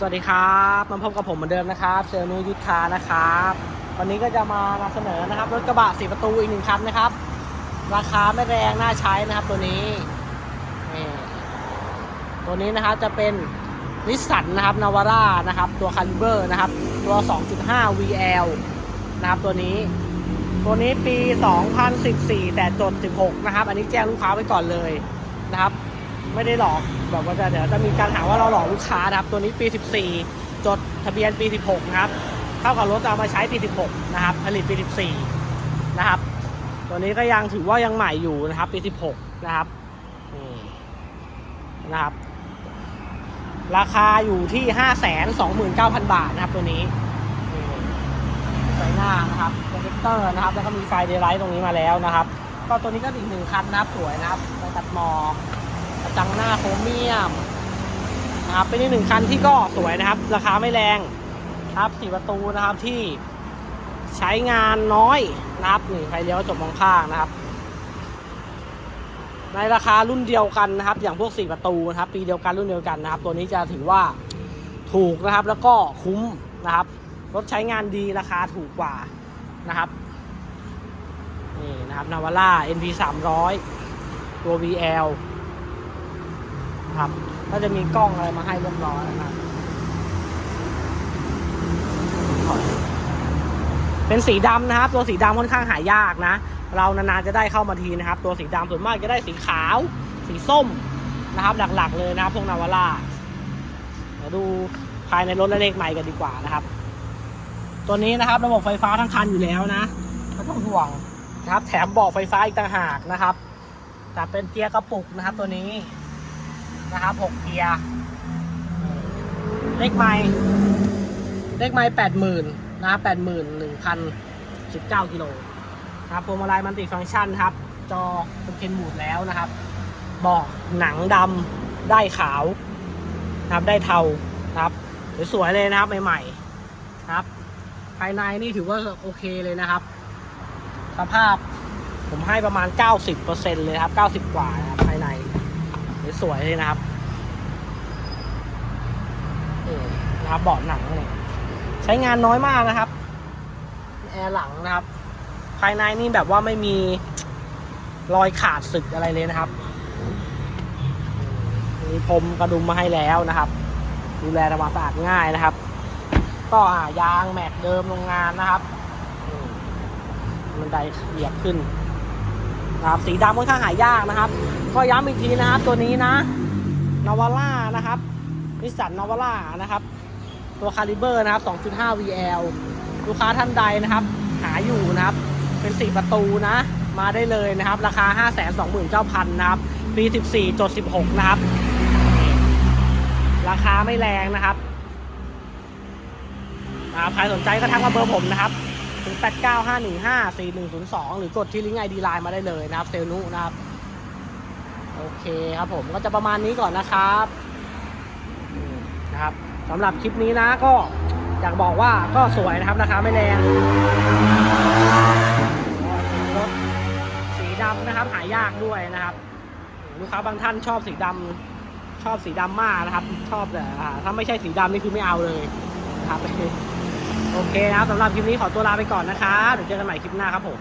สวัสดีครับมาพบกับผมเหมือนเดิมนะครับเซลนูยุทธานะครับ วันนี้ก็จะมานำเสนอนะครับรถกระบะสีประตูอีกหนึ่งคันนะครับ ราคาไม่แรงน่าใช้นะครับตัวนี้นี่ตัวนี้นะครับจะเป็นนิสสันนะครับนาวาร่านะครับตัวคาลิเบอร์นะครับตัว 2.5 VL นะครับตัวนี้ ตัวนี้ปี 2014 แต่จด 16 นะครับ อันนี้แจ้งลูกค้าไว้ก่อนเลยนะครับ ไม่ได้หลอกแบบว่าจะเดี๋ยวจะมีการหาว่าเราหลอกลูกค้านะครับ ตัวนี้ปี 14 จดทะเบียนปี 16 นะครับเท่ากับรถเอามาใช้ปี 16 นะครับ ผลิตปี 14 นะครับ ตัวนี้ก็ยังถือว่ายังใหม่อยู่นะครับปี 16 นะครับอืมนะครับ ราคาอยู่ที่ 529,000 บาทนะครับตัวนี้ไฟหน้านะครับโปรเจคเตอร์นะครับ แล้วก็มีไฟเดย์ไลท์ตรงนี้มาแล้วนะครับ ก็ตัวนี้ก็อีกหนึ่งคันนะครับสวยนะครับไฟตัดหมอ กระจังหน้าโครเมียมนะครับเป็นอีกหนึ่งคันที่ก็สวยนะครับ ราคาไม่แรงครับสี่ประตูนะครับที่ใช้งานน้อยนะครับนี่ไฟเลี้ยวจบมองข้างนะครับ ในราคารุ่นเดียวกันนะครับ อย่างพวกสี่ประตูนะครับ ปีเดียวกันรุ่นเดียวกันนะครับ ตัวนี้จะถือว่าถูกนะครับ แล้วก็คุ้มนะครับรถใช้งานดีราคาถูกกว่านะครับนี่นะครับนาวาร่า NP 300 ตัว VL ครับ ก็จะมีกล้องอะไรมาให้เรียบร้อยนะครับ เป็นสีดำนะครับ ตัวสีดำค่อนข้างหายากนะ เรานานๆจะได้เข้ามาทีนะครับ ตัวสีดำส่วนมากจะได้สีขาว สีส้มนะครับ หลักๆ เลยนะครับ พวกนาวาร่าเดี๋ยวดูภายในรถและเลขใหม่กันดีกว่านะครับ ตัวนี้นะครับระบบไฟฟ้าทั้งคันอยู่แล้วนะไม่ต้องห่วงนะครับ แถมบอกไฟฟ้าอีกต่างหากนะครับแต่เป็นเกียร์กระปุกนะครับตัวนี้ นะครับหกเกียร์เลขไม้เลขไม้แปดหมื่นนะครับแปดหมื่นหนึ่งพันสิบเก้ากิโลนะครับพวงมาลัยมันติฟังก์ชันครับ จอเป็นเคนบูดแล้วนะครับเบอกหนังดำได้ขาวนะครับได้เทาครับสวยๆเลยนะครับใหม่ๆครับ ภายในนี่ถือว่าโอเคเลยนะครับ สภาพผมให้ประมาณ 90%เลยครับ 90 กว่านะครับภายใน สวยๆเลยนะครับนี่นะครับเบาะหนังเนี่ยใช้งานน้อยมากนะครับแอร์หลังนะครับ ภายในนี่แบบว่าไม่มีรอยขาดสึกอะไรเลยนะครับมีพรมกระดุมมาให้แล้วนะครับ ดูแลทำความสะอาดง่ายนะครับ ก็อ่ายางแม็กเดิมโรงงานนะครับมันไดเหยียบขึ้นนะครับสีดำค่อนข้างหายากนะครับ ก็ย้ำอีกทีนะครับ ตัวนี้นะนาวาร่านะครับนิสสันนาวาร่านะครับ ตัวคาลิเบอร์นะครับ 2.5 VL ลูกค้าท่านใดนะครับ หาอยู่นะครับ เป็น 4 ประตูนะ มาได้เลยนะครับ ราคา 529,000นะครับปี 14จด16 นะครับ ราคาไม่แรงนะครับใครสนใจก็ทักมาเบอร์ผมนะครับถึง895154102 หรือกดที่ลิงก์ไอดีไลน์มาได้เลยนะครับ เซลนุนะครับ โอเคครับผมก็จะประมาณนี้ก่อนนะครับนะครับสำหรับคลิปนี้นะก็อยากบอกว่าก็สวยนะครับราคาไม่แรงรถสีดำนะครับหายากด้วยนะครับ ลูกค้าบางท่านชอบสีดำชอบสีดำมากนะครับ ชอบแต่ถ้าไม่ใช่สีดำนี่คือไม่เอาเลยนะครับโอเคนะครับสำหรับคลิปนี้ขอตัวลาไปก่อนนะครับเดี๋ยวเจอกันใหม่คลิปหน้าครับผม